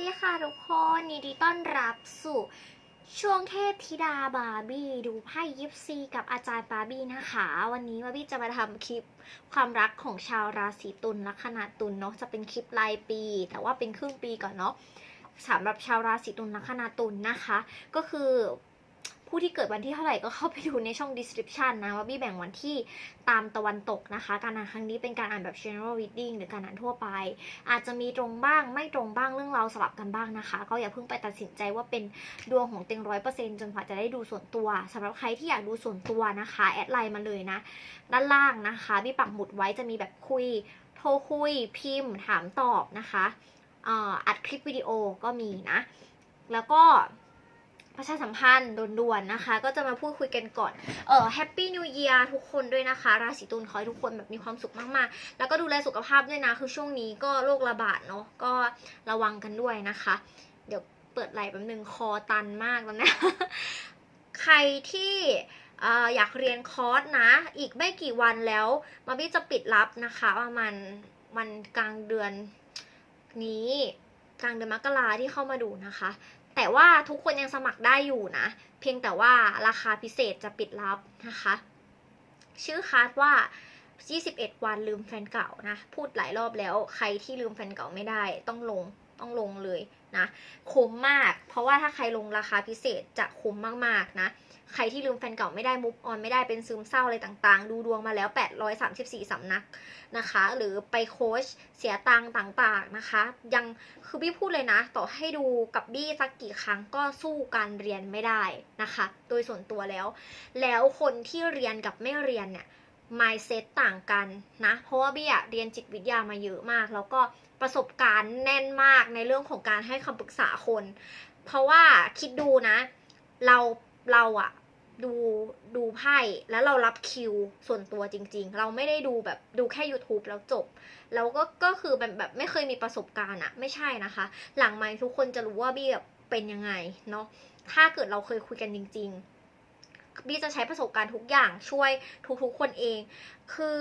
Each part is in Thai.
ดีค่ะทุกคนยินดีต้อนรับสู่ช่วงเทพธิดาบาร์บี้ ดูไพ่ยิปซีกับอาจารย์บาร์บี้นะคะ วันนี้บาร์บี้จะมาทำคลิปความรักของชาวราศีตุลลัคนาตุลเนาะจะเป็นคลิปรายปี แต่ว่าเป็นครึ่งปีก่อนเนาะสำหรับชาวราศีตุลลัคนาตุลนะคะ ก็คือ ผู้ที่เกิดวันที่เท่าไหร่ก็เข้าไปดูในช่อง description นะว่าบี้แบ่งวันที่ตามตะวันตกนะคะ การอ่านครั้งนี้เป็นการอ่านแบบ general reading หรือการอ่านทั่วไป อาจจะมีตรงบ้างไม่ตรงบ้างเรื่องเราสลับกันบ้างนะคะ ก็อย่าเพิ่งไปตัดสินใจว่าเป็นดวงของเต็งร้อยเปอร์เซ็นต์จนกว่าจะได้ดูส่วนตัวสำหรับใครที่อยากดูส่วนตัวนะคะ แอดไลน์มาเลยนะ ด้านล่างนะคะพี่ปักหมุดไว้จะมีแบบคุย โทรคุย พิมพ์ ถามตอบนะคะออัดคลิปวิดีโอก็มีนะ แล้วก็ ประชาสัมพันธ์ด่วนๆนะคะ ก็จะมาพูดคุยกันก่อน เออแฮปปี้นิวเยียร์ทุกคนด้วยนะคะ ราศีตุลขอให้ทุกคนแบบมีความสุขมากๆ แล้วก็ดูแลสุขภาพด้วยนะ คือช่วงนี้ก็โรคระบาดเนาะก็ระวังกันด้วยนะคะ เดี๋ยวเปิดไหล่แป๊บนึงคอตันมากแล้วนะใครที่เอ่ออยากเรียนคอร์สนะ อีกไม่กี่วันแล้วมาบี้จะปิดรับนะคะประมาณวันกลางเดือนนี้กลางเดือนมกราที่เข้ามาดูนะคะ แต่ว่าทุกคนยังสมัครได้อยู่นะ เพียงแต่ว่าราคาพิเศษจะปิดรับนะคะ ชื่อคัสว่า 21 วันลืมแฟนเก่านะ พูดหลายรอบแล้ว ใครที่ลืมแฟนเก่าไม่ได้ต้องลงต้องลงเลยนะ คุ้มมาก เพราะว่าถ้าใครลงราคาพิเศษจะคุ้มมากๆนะ ใครที่ลืมแฟนเก่าไม่ได้มุกออนไม่ได้เป็นซึมเศร้าอะไรต่างๆ ดูดวงมาแล้ว 834สำนักนะคะ หรือไปโค้ชเสียตังค์ต่างๆนะคะ ยังคือบี้พูดเลยนะ ต่อให้ดูกับบี้สักกี่ครั้งก็สู้การเรียนไม่ได้นะคะ โดยส่วนตัวแล้ว แล้วคนที่เรียนกับไม่เรียนเนี่ย mindset ต่างกันนะ เพราะว่าบี้อะเรียนจิตวิทยามาเยอะมาก แล้วก็ประสบการณ์แน่นมากในเรื่องของการให้คำปรึกษาคน เพราะว่าคิดดูนะ เรา เราอะดูดูไพ่แล้วเรารับคิวส่วนตัวจริง ๆ เราไม่ได้ดูแบบดูแค่ YouTube แล้วจบ แล้วก็ก็คือแบบแบบไม่เคยมีประสบการณ์อะไม่ใช่นะคะ หลังไมค์ทุกคนจะรู้ว่าบี้แบบเป็นยังไงเนาะถ้าเกิดเราเคยคุยกันจริง ๆ บี้จะใช้ประสบการณ์ทุกอย่างช่วยทุกๆคนเอง คือ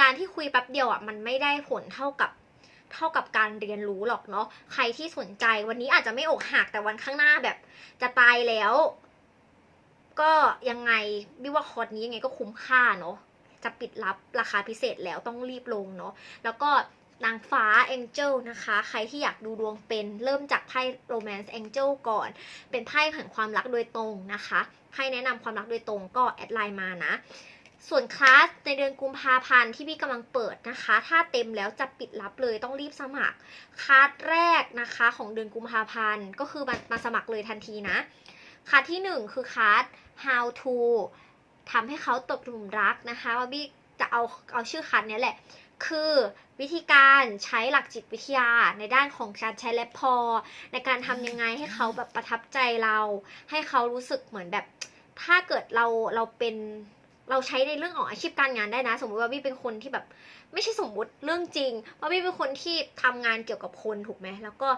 การที่คุยแป๊บเดียวอะมันไม่ได้ผลเท่ากับเท่ากับการเรียนรู้หรอกเนาะใครที่สนใจวันนี้อาจจะไม่อกหักแต่วันข้างหน้าแบบจะตายแล้ว ก็ยังไงบี้ว่าคอร์สนี้ยังไงก็คุ้มค่าเนาะจะปิดรับราคาพิเศษแล้วต้องรีบลงเนาะแล้วก็นางฟ้า Angel นะคะ ใครที่อยากดูดวงเป็นเริ่มจากไพ่ Romance Angel ก่อน เป็นไพ่แห่งความรักโดยตรงนะคะไพ่แนะนำความรักโดยตรงก็แอดไลน์มานะส่วนคลาสในเดือนกุมภาพันธ์ที่พี่กำลังเปิดนะคะ ถ้าเต็มแล้วจะปิดรับเลยต้องรีบสมัคร คลาสแรกนะคะของเดือนกุมภาพันธ์ก็คือมามาสมัครเลยทันทีนะ คลาสที่หนึ่งคือคลาส how to ทำให้เขาตกหลุมรักนะคะว่าบี้จะเอาเอาชื่อคลาสเนี้ยแหละ คือวิธีการใช้หลักจิตวิทยาในด้านของการใช้แลปพอ ในการทำยังไงให้เขาแบบประทับใจเรา ให้เขารู้สึกเหมือนแบบ ถ้าเกิดเราเราเป็นเราใช้ในเรื่องของอาชีพการงานได้นะ สมมติว่าบี้เป็นคนที่แบบ ไม่ใช่สมมติเรื่องจริงว่าบี้เป็นคนที่ทำงานเกี่ยวกับคนถูกไหมแล้วก็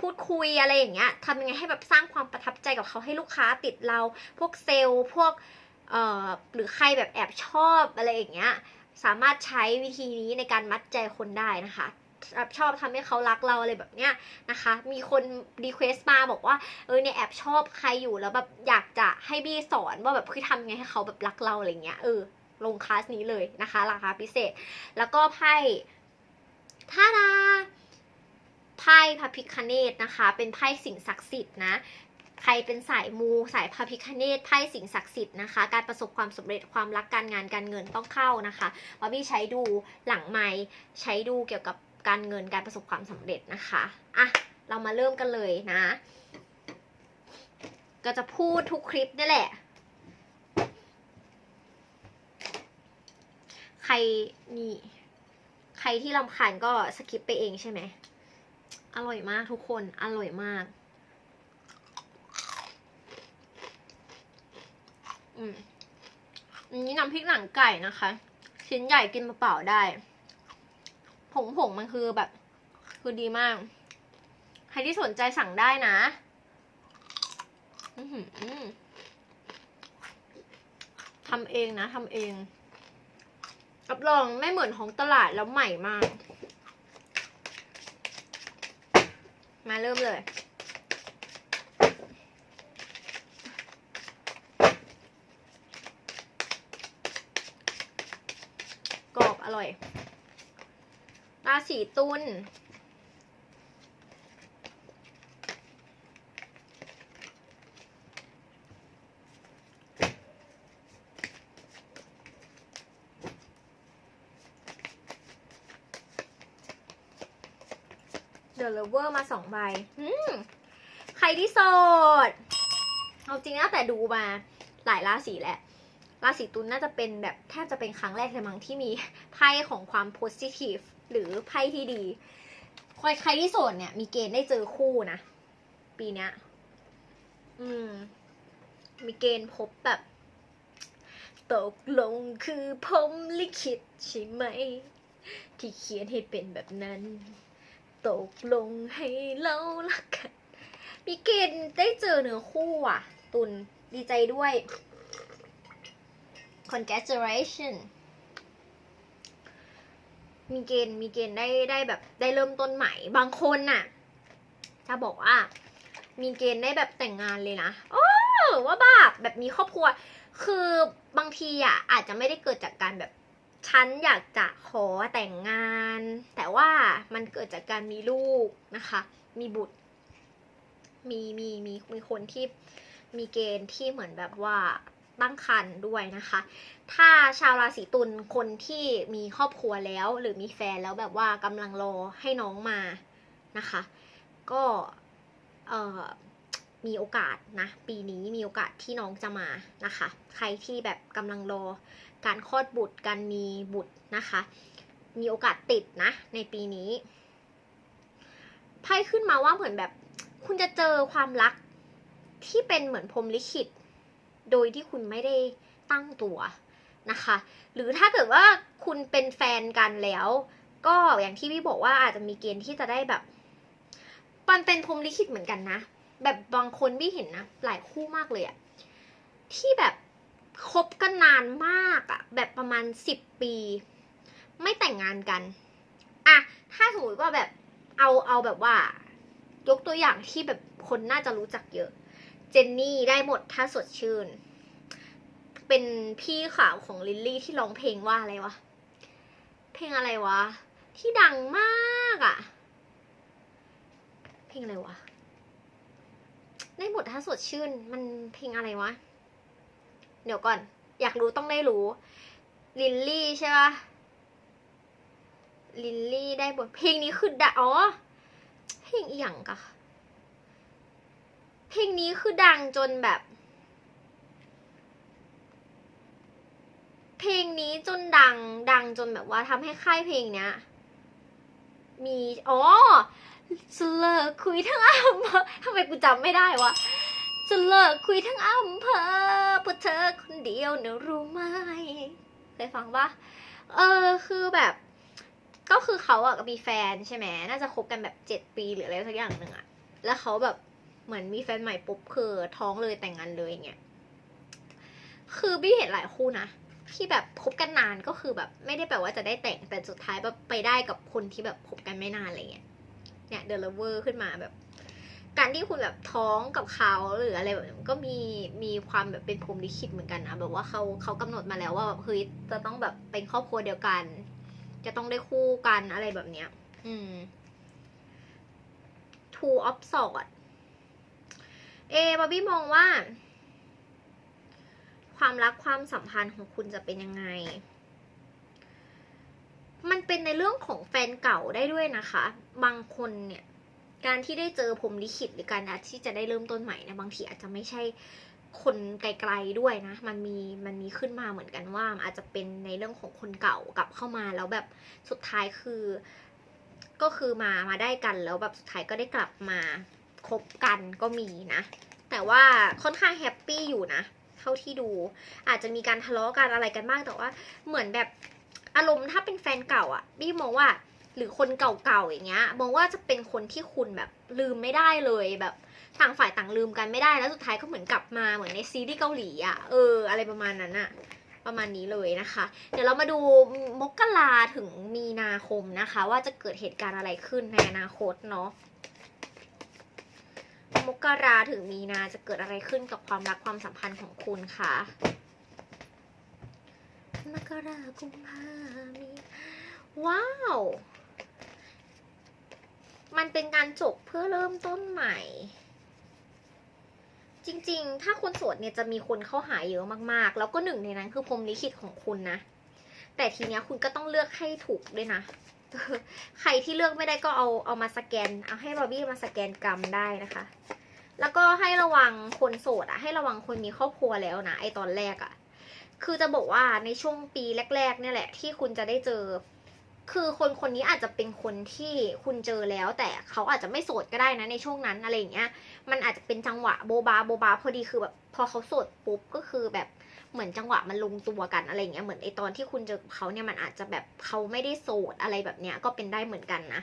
พูดคุยอะไรอย่างเงี้ยทำยังไงให้แบบสร้างความประทับใจกับเขาให้ลูกค้าติดเรา พวกเซลล์พวกเอ่อหรือใครแบบแอบชอบอะไรอย่างเงี้ยสามารถใช้วิธีนี้ในการมัดใจคนได้นะคะแอบชอบทำให้เขารักเราอะไรแบบเนี้ยนะคะ มีคนรีเควสต์มาบอกว่าเออเนี่ยแอบชอบใครอยู่แล้วแบบอยากจะให้บี้สอนว่าแบบคือทำไงให้เขาแบบรักเราอะไรเงี้ยเออลงคลาสนี้เลยนะคะ ราคาพิเศษ แล้วก็ไพ่ท่าดา ไพ่พระพิคเนตนะคะ เป็นไพ่สิ่งศักดิ์สิทธิ์นะใครเป็นสายมูสายพระพิคเนตไพ่สิ่งศักดิ์สิทธิ์นะคะ การประสบความสำเร็จความรักการงานการเงินต้องเข้านะคะบอบบี้ใช้ดูหลังไม้ใช้ดูเกี่ยวกับการเงินการประสบความสำเร็จนะคะอะเรามาเริ่มกันเลยนะ ก็จะพูดทุกคลิปนี่แหละ ใครนี่ใครที่รำคาญก็สคิปไปเองใช่ไหม อร่อยมากทุกคน อร่อยมาก อืมอันนี้น้ำพริกหนังไก่นะคะ ชิ้นใหญ่กินเปล่าได้ ผงผงมันคือแบบ คือดีมาก ใครที่สนใจสั่งได้นะ อือหือทำเองนะทำเองรับรองไม่เหมือนของตลาดแล้วใหม่มาก มาเริ่มเลย กรอบอร่อยราศีตุล เลเวอร์มาสองใบใครที่โสด เอาจริงนะแต่ดูมาหลายราศีแหละราศีตุลน่าจะเป็นแบบแทบจะเป็นครั้งแรกเลยมั้งที่มีไพ่ของความโพสิทีฟหรือไพ่ที่ดีใครใครที่โสดเนี่ยมีเกณฑ์ได้เจอคู่นะ ปีเนี้ย อืม มีเกณฑ์พบแบบ ตกลงคือผมลิขิตใช่ไหม ที่เขียนให้เป็นแบบนั้น ตกลงให้เรารักกันมีเกณฑ์ได้เจอเนื้อคู่อะ ตุนดีใจด้วย congratulation มีเกณฑ์มีเกณฑ์ได้ได้แบบได้เริ่มต้นใหม่ บางคนน่ะ จะบอกว่า มีเกณฑ์ได้แบบแต่งงานเลยนะโอ้ว่าแบบแบบมีครอบครัว คือบางทีอะอาจจะไม่ได้เกิดจากการแบบ ฉันอยากจะขอแต่งงาน แต่ว่ามันเกิดจากการมีลูกนะคะ มีบุตร มีมีมีมีคนที่มีเกณฑ์ที่เหมือนแบบว่าตั้งครรภ์ด้วยนะคะ ถ้าชาวราศีตุลคนที่มีครอบครัวแล้ว หรือมีแฟนแล้วแบบว่ากำลังรอให้น้องมานะคะ ก็เอ่อมีโอกาสนะ ปีนี้มีโอกาสที่น้องจะมานะคะ ใครที่แบบกำลังรอ การคลอดบุตรการมีบุตรนะคะ มีโอกาสติดนะ ในปีนี้ไพ่ขึ้นมาว่าเหมือนแบบ คุณจะเจอความรักที่เป็นเหมือนพรมลิขิต โดยที่คุณไม่ได้ตั้งตัวนะคะ หรือถ้าเกิดว่าคุณเป็นแฟนกันแล้ว ก็อย่างที่พี่บอกว่าอาจจะมีเกณฑ์ที่จะได้แบบมันเป็นพรมลิขิตเหมือนกันนะ แบบบางคนพี่เห็นนะ หลายคู่มากเลยอะที่แบบ คบกันนานมากอะแบบประมาณสิบปี ไม่แต่งงานกันอะถ้าสมมติว่าแบบเอาเอาแบบว่า ยกตัวอย่างที่แบบคนน่าจะรู้จักเยอะ เจนนี่ได้หมดถ้าสดชื่น เป็นพี่ขาวของลิลลี่ที่ร้องเพลงว่าอะไรวะ เพลงอะไรวะ ที่ดังมากอะเพลงอะไรวะ ได้หมดถ้าสดชื่น มันเพลงอะไรวะ เดี๋ยวก่อน อยากรู้ต้องได้รู้ ลิลลี่ใช่ปะลิลลี่ได้บทเพลงนี้คือดะอ๋อเพลงอีหยังกะเพลงนี้คือดังจนแบบ เพลงนี้จนดัง ดังจนแบบว่าทำให้ค่ายเพลงเนี้ย มี อ๋อเลิกคุยทั้งอำเภอทำไมกูจำไม่ได้วะ จะเลิกคุยทั้งอำเภอเพราะเธอคนเดียวเนี่ยรู้ไหมเคยฟังปะเออคือแบบ ก็คือเขาอะก็มีแฟนใช่ไหมน่าจะคบกันแบบเจ็ดปีหรืออะไรสักอย่างหนึ่งอะแล้วเขาแบบเหมือนมีแฟนใหม่ปุ๊บคือท้องเลยแต่งงานเลยอย่างเงี้ยคือบี้เห็นหลายคู่นะที่แบบคบกันนานก็คือแบบ ไม่ได้แปลว่าจะได้แต่งแต่สุดท้ายแบบไปได้กับคนที่แบบคบกันไม่นานอะไรเงี้ยเนี่ยเดลเวอร์ขึ้นมาแบบ การที่คุณแบบท้องกับเขาหรืออะไรแบบนี้มันก็มีมีความแบบเป็นพรมลิขิตเหมือนกันนะแบบว่าเขาเขากำหนดมาแล้วว่าแบบเฮ้ยจะต้องแบบเป็นครอบครัวเดียวกัน จะต้องได้คู่กันอะไรแบบเนี้ย อืม two of sword เอบอบบี้มองว่า ความรักความสัมพันธ์ของคุณจะเป็นยังไง มันเป็นในเรื่องของแฟนเก่าได้ด้วยนะคะ บางคนเนี่ย การที่ได้เจอพรมลิขิตหรือการที่จะได้เริ่มต้นใหม่นะบางทีอาจจะไม่ใช่คนไกลๆด้วยนะ มันมีมันมีขึ้นมาเหมือนกันว่าอาจจะเป็นในเรื่องของคนเก่ากลับเข้ามาแล้วแบบสุดท้ายคือ ก็คือมามาได้กันแล้วแบบสุดท้ายก็ได้กลับมาคบกันก็มีนะ แต่ว่าค่อนข้างแฮปปี้อยู่นะ เท่าที่ดู อาจจะมีการทะเลาะกันอะไรกันบ้างแต่ว่า เหมือนแบบอารมณ์ถ้าเป็นแฟนเก่าอะบี้มองว่า หรือคนเก่าๆอย่างเงี้ยมองว่าจะเป็นคนที่คุณแบบลืมไม่ได้เลยแบบต่างฝ่ายต่างลืมกันไม่ได้แล้วสุดท้ายก็เหมือนกลับมาเหมือนในซีรีส์เกาหลีอะเออ อะไรประมาณนั้นอะประมาณนี้เลยนะคะ เดี๋ยวเรามาดูมกราถึงมีนาคมนะคะ ว่าจะเกิดเหตุการณ์อะไรขึ้นในอนาคตเนาะมกราถึงมีนาจะเกิดอะไรขึ้นกับความรักความสัมพันธ์ของคุณคะมกรากุมภามีว้าว มันเป็นการจบเพื่อเริ่มต้นใหม่ จริงๆ ถ้าคนโสดเนี่ยจะมีคนเข้าหาเยอะมากๆ แล้วก็หนึ่งในนั้นคือพรมลิขิตของคุณนะ แต่ทีเนี้ยคุณก็ต้องเลือกให้ถูกด้วยนะ ใครที่เลือกไม่ได้ก็เอาเอามาสแกน เอาให้บอบบี้มาสแกนกรรมได้นะคะ แล้วก็ให้ระวังคนโสดอะให้ระวังคนมีครอบครัวแล้วนะไอตอนแรกอะคือจะบอกว่าในช่วงปีแรก ๆ เนี่ยแหละ ที่คุณจะได้เจอ คือคนคนนี้อาจจะเป็นคนที่คุณเจอแล้ว แต่เขาอาจจะไม่โสดก็ได้นะในช่วงนั้นอะไรอย่างเงี้ย มันอาจจะเป็นจังหวะโบบาโบบาพอดีคือแบบพอเขาโสดปุ๊บก็คือแบบเหมือนจังหวะมันลงตัวกันอะไรเงี้ยเหมือนไอตอนที่คุณเจอเขาเนี่ยมันอาจจะแบบเขาไม่ได้โสดอะไรแบบเนี้ยก็เป็นได้เหมือนกันนะ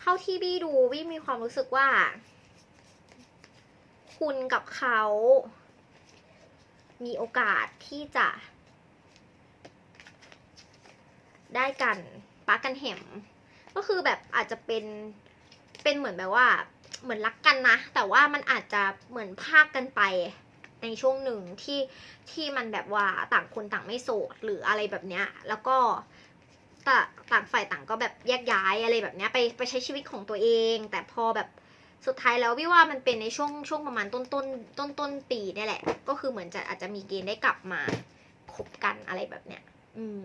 เท่าที่บี้ดูบี้มีความรู้สึกว่า คุณกับเขา มีโอกาสที่จะได้กัน ปักกันแหมก็คือแบบอาจจะเป็นเป็นเหมือนแบบว่า เหมือนรักกันนะ แต่ว่ามันอาจจะเหมือนพากกันไปในช่วงหนึ่งที่ที่มันแบบว่าต่างคนต่างไม่โสดหรืออะไรแบบเนี้ย แล้วก็ต่างต่างฝ่ายต่างก็แบบแยกย้ายอะไรแบบเนี้ยไปไปใช้ชีวิตของตัวเอง แต่พอแบบสุดท้ายแล้ววิว่ามันเป็นในช่วงช่วงประมาณต้นต้นต้นต้นปีเนี่ยแหละ ก็คือเหมือนจะอาจจะมีเกณฑ์ได้กลับมาคบกันอะไรแบบเนี้ย อืม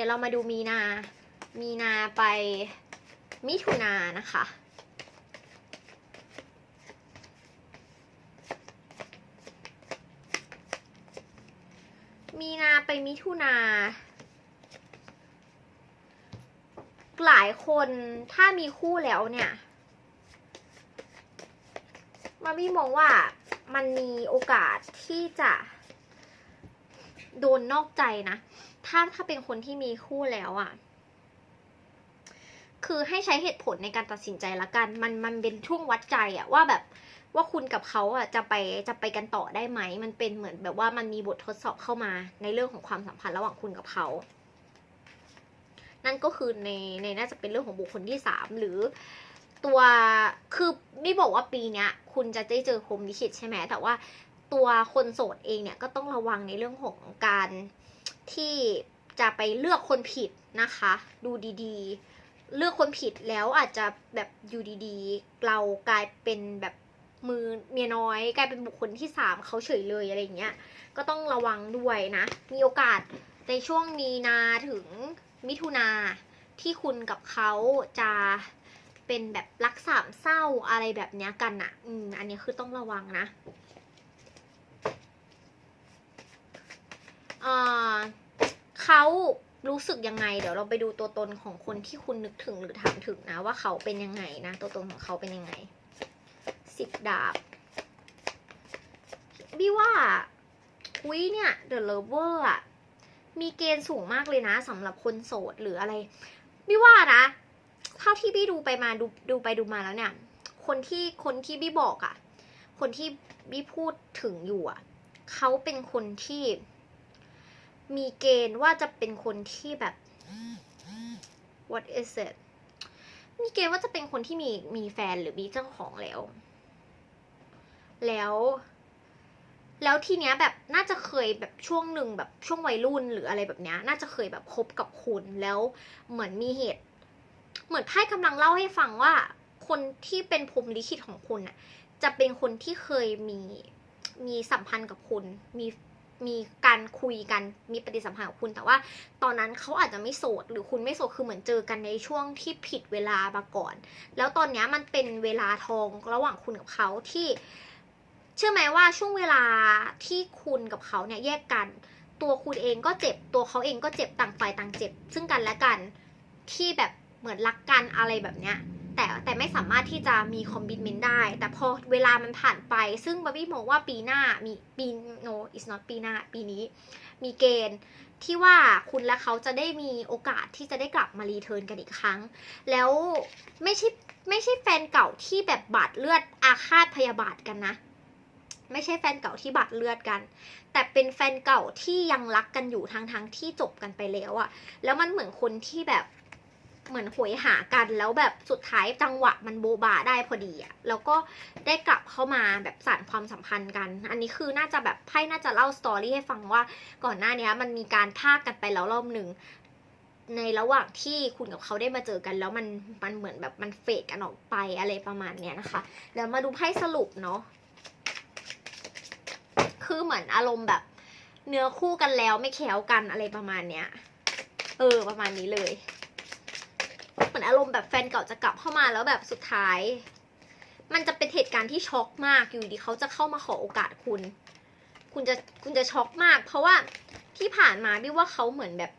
ดี๋ยวเรามาดูมีนา มีนาไปมิถุนานะคะ มีนาไปมิถุนา หลายคนถ้ามีคู่แล้วเนี่ยมามี่มองว่ามันมีโอกาสที่จะโดนนอกใจนะ ถ้าถ้าเป็นคนที่มีคู่แล้วอะ่ะ คือให้ใช้เหตุผลในการตัดสินใจละกัน มันมันเป็นช่วงวัดใจอะว่าแบบว่าคุณกับเขาอะจะไปจะไปกันต่อได้ไหม มันเป็นเหมือนแบบว่ามันมีบททดสอบเข้ามาในเรื่องของความสัมพันธ์ระหว่างคุณกับเขา นั่นก็คือในในน่าจะเป็นเรื่องของบุคคลที่สามหรือตัวคือไม่บอกว่าปีเนี้ย คุณจะได้เจอพรมลิขิตใช่ไหมแต่ว่าตัวคนโสดเองเนี่ยก็ต้องระวังในเรื่องของการ ที่จะไปเลือกคนผิดนะคะ ดูดีๆ เลือกคนผิดแล้วอาจจะแบบอยู่ดีๆ เรากลายเป็นแบบมือเมียน้อยกลายเป็นบุคคลที่สามเขาเฉยเลยอะไรเงี้ยก็ต้องระวังด้วยนะ มีโอกาสในช่วงมีนาถึงมิถุนาที่คุณกับเขาจะเป็นแบบรักสามเศร้าอะไรแบบเนี้ยกันอะ่ะ อืม อันนี้คือต้องระวังนะ เขารู้สึกยังไง เดี๋ยวเราไปดูตัวตนของคนที่คุณนึกถึงหรือถามถึงนะ ว่าเขาเป็นยังไงนะ ตัวตนของเขาเป็นยังไงสิบดาบบี้ว่าอุ้ยเนี่ย The Lover อะมีเกณฑ์สูงมากเลยนะสำหรับคนโสดหรืออะไรบี้ว่านะเท่าที่บี้ดูไปมาดูดูไปดูมาแล้วเนี่ย คนที่คนที่บี้บอกอะคนที่บี้พูดถึงอยู่อะเขาเป็นคนที่ มีเกณฑ์ว่าจะเป็นคนที่แบบ what is it มีเกณฑ์ว่าจะเป็นคนที่มีมีแฟนหรือมีเจ้าของแล้ว แล้ว แล้วทีเนี้ยแบบน่าจะเคยแบบช่วงหนึ่งแบบช่วงวัยรุ่นหรืออะไรแบบเนี้ย น่าจะเคยแบบคบกับคุณแล้วเหมือนมีเหตุ เหมือนไพ่กำลังเล่าให้ฟังว่า คนที่เป็นพรหมลิขิตของคุณน่ะจะเป็นคนที่เคยมีมีสัมพันธ์กับคุณ มี มีการคุยกันมีปฏิสัมพันธ์กับคุณ แต่ว่าตอนนั้นเขาอาจจะไม่โสด หรือคุณไม่โสดคือเหมือนเจอกันในช่วงที่ผิดเวลามาก่อน แล้วตอนเนี้ยมันเป็นเวลาทองระหว่างคุณกับเขาที่ เชื่อไหมว่าช่วงเวลาที่คุณกับเขาเนี่ยแยกกัน ตัวคุณเองก็เจ็บตัวเขาเองก็เจ็บต่างฝ่ายต่างเจ็บ ซึ่งกันและกันที่แบบเหมือนรักกันอะไรแบบเนี้ย แต่แต่ไม่สามารถที่จะมีคอมบิ n เมนต์ได้ แต่พอเวลามันผ่านไป ซึ่งบาร์บี้มองว่าปีหน้ามีปี no is not ปีหน้า ปีนี้ มีเกณฑ์ที่ว่าคุณและเขาจะได้มีโอกาสที่จะได้กลับมารีเทิร์นกันอีกครั้ง แล้วไม่ใช่ไม่ใช่แฟนเก่าที่แบบบาดเลือดอาฆาตพยาบาทกันนะ ไม่ใช่แฟนเก่าที่บาดเลือดกัน แต่เป็นแฟนเก่าที่ยังรักกันอยู่ทั้งทั้งที่จบกันไปแล้วอะแล้วมันเหมือนคนที่แบบ เหมือนโหยหากันแล้วแบบสุดท้ายจังหวะมันโบบาได้พอดีอะแล้วก็ได้กลับเข้ามาแบบสานความสัมพันธ์กัน อันนี้คือน่าจะแบบไพ่น่าจะเล่าสตอรี่ให้ฟังว่าก่อนหน้านี้มันมีการพากกันไปแล้วรอบหนึ่งในระหว่างที่คุณกับเขาได้มาเจอกัน แล้วมันมันเหมือนแบบมันเฟดกันออกไปอะไรประมาณเนี้ยนะคะ แล้วมาดูไพ่สรุปเนาะคือเหมือนอารมณ์แบบเนื้อคู่กันแล้วไม่แค้วกันอะไรประมาณเนี้ย เออประมาณนี้เลย มือนอารมณ์แบบแฟนเก่าจะกลับเข้ามาแล้วแบบสุดท้าย มันจะเป็นเหตุการณ์ที่ช็อกมากอยู่ดีเขาจะเข้ามาขอโอกาสคุณ คุณจะคุณจะช็อกมาก เพราะว่าที่ผ่านมาพี่ว่าเขาเหมือนแบบ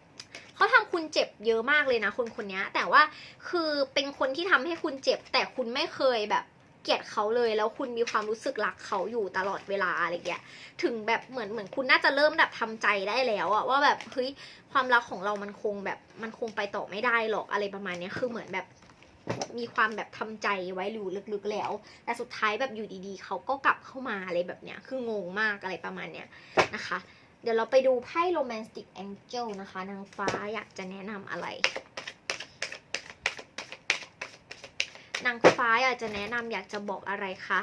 เขาทำคุณเจ็บเยอะมากเลยนะคนคนนี้แต่ว่าคือเป็นคนที่ทำให้คุณเจ็บแต่คุณไม่เคยแบบ เกลียดเขาเลย แล้วคุณมีความรู้สึกรักเขาอยู่ตลอดเวลาอะไรอย่างเงี้ย ถึงแบบเหมือนเหมือนคุณน่าจะเริ่มแบบทำใจได้แล้วอะว่าแบบเฮ้ยความรักของเรามันคงแบบมันคงไปต่อไม่ได้หรอกอะไรประมาณเนี้ยคือเหมือนแบบมีความแบบทำใจไว้อยู่ลึกๆแล้ว แต่สุดท้ายแบบอยู่ดีๆ เขาก็กลับเข้ามาอะไรแบบเนี้ย คืองงมากอะไรประมาณเนี้ยนะคะ เดี๋ยวเราไปดูไพ่ romantic angel นะคะ นางฟ้าอยากจะแนะนำอะไร นางฟ้าอยากจะแนะนำอยากจะบอกอะไรคะ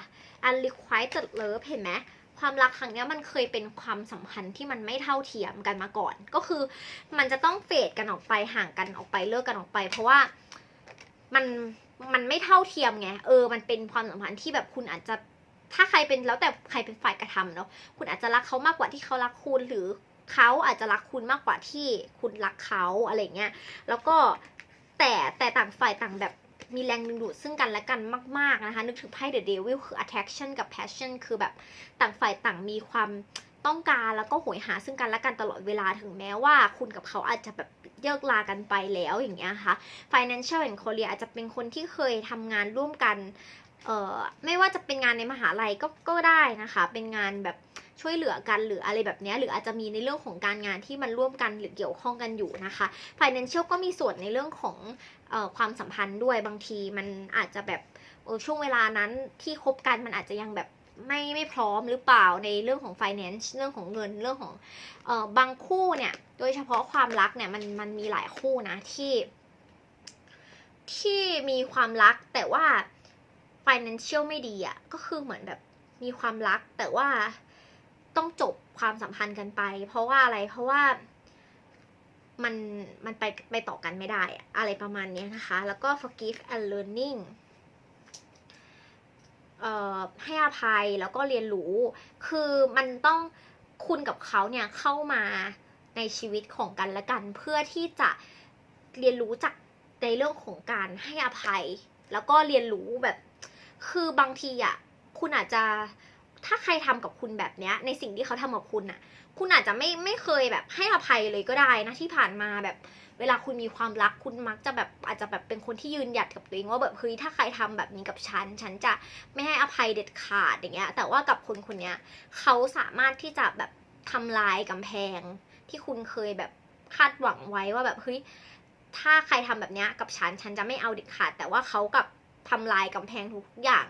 unrequited love เห็นไหมความรักครั้งนี้มันเคยเป็นความสัมพันธ์ที่มันไม่เท่าเทียมกันมาก่อน ก็คือมันจะต้องเฟดกันออกไปห่างกันออกไปเลิกกันออกไป เพราะว่ามันมันไม่เท่าเทียมไงเออ มันเป็นความสัมพันธ์ที่แบบคุณอาจจะถ้าใครเป็นแล้วแต่ใครเป็นฝ่ายกระทำเนาะคุณอาจจะรักเขามากกว่าที่เขารักคุณหรือเขาอาจจะรักคุณมากกว่าที่คุณรักเขาอะไรเงี้ยแล้วก็แต่แต่ต่างฝ่ายต่างแบบ มีแรงดึงดูดซึ่งกันและกันมาก ๆ นะคะ นึกถึงไพ่ The Devil คือ attraction กับ passion คือแบบต่างฝ่ายต่างมีความต้องการแล้วก็โหยหาซึ่งกันและกันตลอดเวลาถึงแม้ว่าคุณกับเขาอาจจะแบบเลิกลากันไปแล้วอย่างเงี้ยค่ะ financial and career อาจจะเป็นคนที่เคยทำงานร่วมกันเอ่อไม่ว่าจะเป็นงานในมหาลัยก็ก็ได้นะคะ เป็นงานแบบ ช่วยเหลือกันหรืออะไรแบบนี้หรืออาจจะมีในเรื่องของการงานที่มันร่วมกันหรือเกี่ยวข้องกันอยู่นะคะ financial ก็มีส่วนในเรื่องของออความสัมพันธ์ด้วยบางทีมันอาจจะแบบช่วงเวลานั้นที่คบกันมันอาจจะยังแบบไม่ไม่พร้อมหรือเปล่าในเรื่องของ finance เรื่องของเงินเรื่องของเอ่อบางคู่เนี่ย โดยเฉพาะความรักเนี่ยมันมันมีหลายคู่นะที่ ที่มีความรักแต่ว่า financial ไม่ดีอะ่ะก็คือเหมือนแบบมีความรักแต่ว่า ต้องจบความสัมพันธ์กันไป เพราะว่าอะไรเพราะว่ามันมันไปไปต่อกันไม่ได้อะอะไรประมาณนี้นะคะ แล้วก็ forgive and learning เอ่อให้อภัยแล้วก็เรียนรู้ คือมันต้องคุณกับเขาเนี่ยเข้ามาในชีวิตของกันและกัน เพื่อที่จะเรียนรู้จากในเรื่องของการให้อภัย แล้วก็เรียนรู้แบบ คือบางทีอะคุณอาจจะ ถ้าใครทำกับคุณแบบเนี้ย ในสิ่งที่เขาทำกับคุณอะ คุณอาจจะไม่ไม่เคยแบบให้อภัยเลยก็ได้นะที่ผ่านมาแบบเวลาคุณมีความรักคุณมักจะแบบอาจจะแบบเป็นคนที่ยืนหยัดกับตัวเองว่าแบบเฮ้ยถ้าใครทำแบบนี้กับฉัน ฉันจะไม่ให้อภัยเด็ดขาดอย่างเงี้ย แต่ว่ากับคนคนเนี้ยเขาสามารถที่จะแบบทำลายกำแพง ที่คุณเคยแบบคาดหวังไว้ว่าแบบเฮ้ยถ้าใครทำแบบเนี้ยกับฉันฉันจะไม่เอาเด็ดขาด แต่ว่าเขากับทำลายกำแพงทุกอย่าง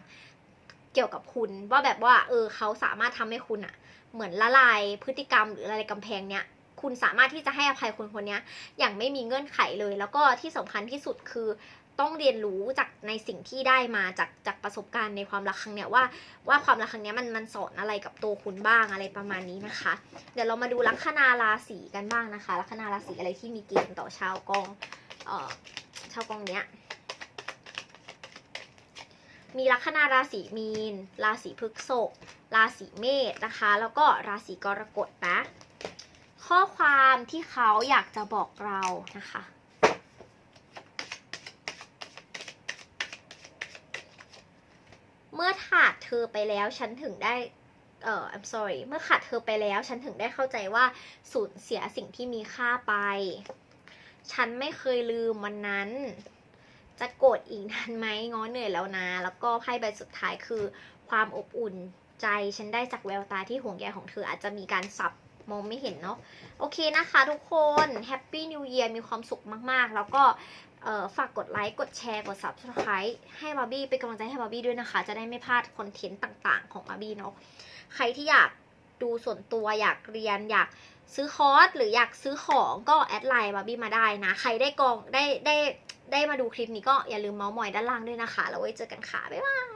เกี่ยวกับคุณ ว่าแบบว่า เออเขาสามารถทำให้คุณอะเหมือนละลายพฤติกรรมหรืออะไรกำแพงเนี้ยคุณสามารถที่จะให้อภัยคนคนนี้อย่างไม่มีเงื่อนไขเลย แล้วก็ที่สำคัญที่สุดคือต้องเรียนรู้จากในสิ่งที่ได้มาจากจากประสบการณ์ในความรักครั้งเนี้ยว่าว่าความรักครั้งเนี้ยมันมันสอนอะไรกับตัวคุณบ้างอะไรประมาณนี้นะคะ เดี๋ยวเรามาดูลัคนาราศีกันบ้างนะคะ ลัคนาราศีอะไรที่มีเกณฑ์ต่อชาวกองเอ่อชาวกองเนี้ย มีลัคนาราศีมีน ราศีพฤษภราศีเมษนะคะ แล้วก็ราศีกรกฎนะ ข้อความที่เขาอยากจะบอกเรานะคะเมื่อขาดเธอไปแล้วฉันถึงได้ เอ่อ I'm sorry เมื่อขาดเธอไปแล้ว ฉันถึงได้เข้าใจว่าสูญเสียสิ่งที่มีค่าไป ฉันไม่เคยลืมวันนั้น จะโกรธอีกนานไหมง้อเหนื่อยแล้วนะ แล้วก็ไพ่ใบสุดท้ายคือ ความอบอุ่นใจฉันได้จากแววตาที่ห่วงใยของเธออาจจะมีการสับมองไม่เห็นเนาะโอเคนะคะทุกคนแฮปปี้นิว e ย r มีความสุขมาก ๆ แล้วก็ฝากกดไลค์ กดแชร์ กด subscribe ให้บาร์บี้เป็นกำลังใจให้บาร์บี้ด้วยนะคะ จะได้ไม่พลาดคอนเทนต์ต่าง ๆ ของบาร์บี้เนาะใครที่อยากดูส่วนตัวอยากเรียนอยาก ซื้อคอร์สหรืออยากซื้อของก็แอดไลน์บาร์บี้มาได้นะ ใครได้กองได้ได้ได้มาดูคลิปนี้ก็อย่าลืมเมาส์มอยด้านล่างด้วยนะคะ แล้วไว้เจอกันค่ะ บ๊ายบาย